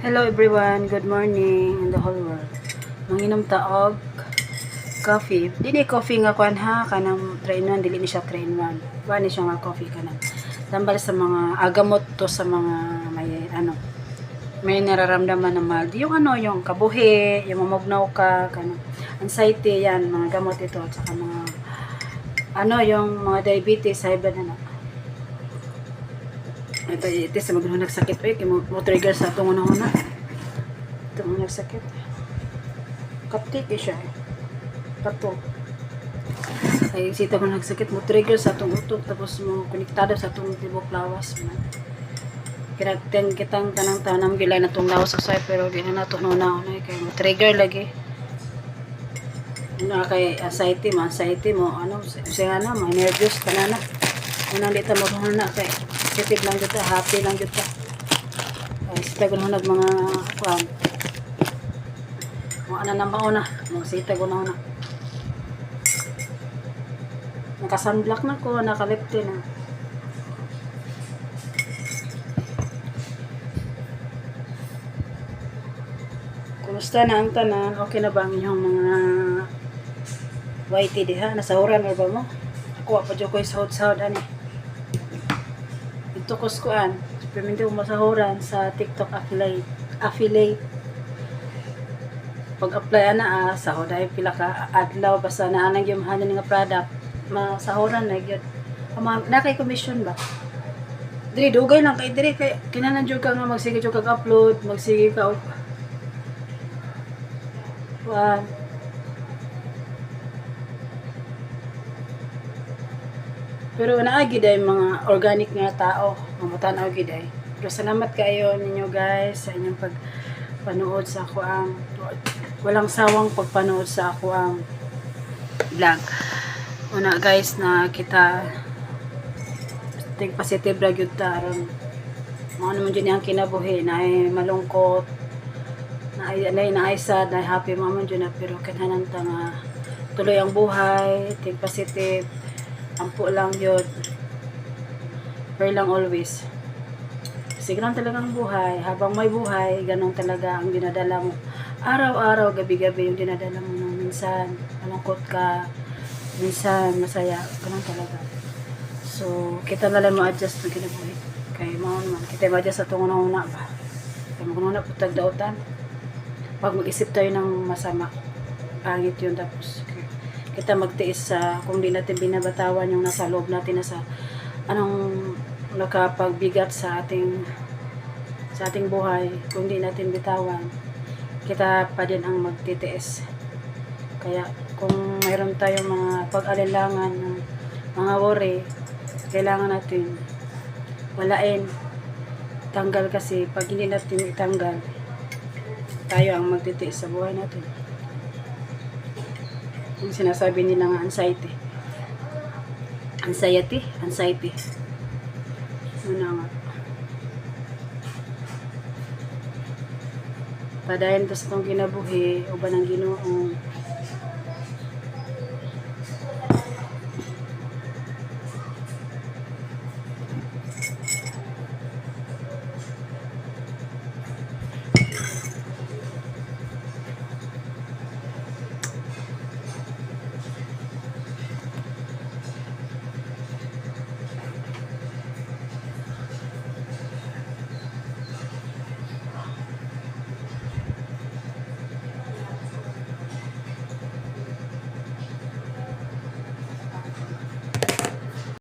Hello everyone, good morning in the whole world. Manginom taog coffee. Dili coffee nga kwan ha kanang train 1 dili ni siya train 1. Wani siya nga coffee kanang tambal sa mga agamot to sa mga may ano may nararamdaman na mild. Yung ano, yung kabuhi, yung mamugnaw ka, kanang anxiety, yan, mga gamot ito, at saka mga, ano, yung mga diabetes, high blood, ano. Ito, ito sa magulong nagsakit, eh, mo, mo trigger sa itong una-una. Ito mo nagsakit. Kaptik eh siya, eh. Kato. Ay, sita mo nagsakit, mo trigger sa itong utok, tapos mo konektado sa itong tibok lawas. Man kinagten kitang tanang tanam gilay na tong lawas sa side pero di na nato no na na kay mo trigger lagi na kay anxiety mo anxiety mo ano siya na mo nervous ka na na unang dito mo na kay positive lang dito happy lang dito ay sita ko nag mga kwan mo ana na mauna mo sita ko na una naka sunblock na ko naka liptin na Kumusta na ang tanan? Okay na ba ang inyong mga YT diha? Nasahuran na ba mo? Ako pa dyan ko sahod-sahod ani. Ito kuskuan. Perminti ko masahuran sa TikTok affiliate. affiliate. Pag-apply ana ah, sahod ay pila ka adlaw basta na anang yung hanin nga product. Masahuran na gyud. Ama na kay commission ba? Diri dugay lang kay diri kay kinanan jud ka nga magsige jud kag upload, magsige ka og Pero naagi day mga organic nga tao, mga tanaw gid ay. Pero salamat kayo ninyo guys sa inyong pagpanood sa ako ang walang sawang pagpanood sa ako ang vlog. Una guys na kita ting positive ra gyud ta aron mo naman dyan ang kinabuhi na ay malungkot na ay na na ay sad na ay happy mamon dyan na pero kinahanglan ta nga tuloy ang buhay think positive ampo lang yun. Pray lang always. Sige lang talagang buhay. Habang may buhay ganun talaga ang dinadala mo araw-araw gabi-gabi yung dinadala mo minsan malungkot ka minsan masaya ganun talaga. So kita na lang mo-adjust na kinabuhi. Kay mo naman kita ma-adjust sa tungo na una ba? Kay mo na putag dautan. Pag mag-isip tayo ng masama, pangit yun. Tapos, kita magtiis sa, kung di natin binabatawan yung nasa loob natin na sa, anong nakapagbigat sa ating, sa ating buhay, kung di natin bitawan, kita pa din ang magtitiis. Kaya, kung mayroon tayong mga pag-alilangan, ng mga worry, kailangan natin walain. Tanggal kasi, pag hindi natin itanggal, tayo ang magtitiis sa buhay natin. Yung sinasabi nila nga anxiety. Anxiety? Anxiety. Ano nga. Padayon tas itong kinabuhi, uban ang ginoong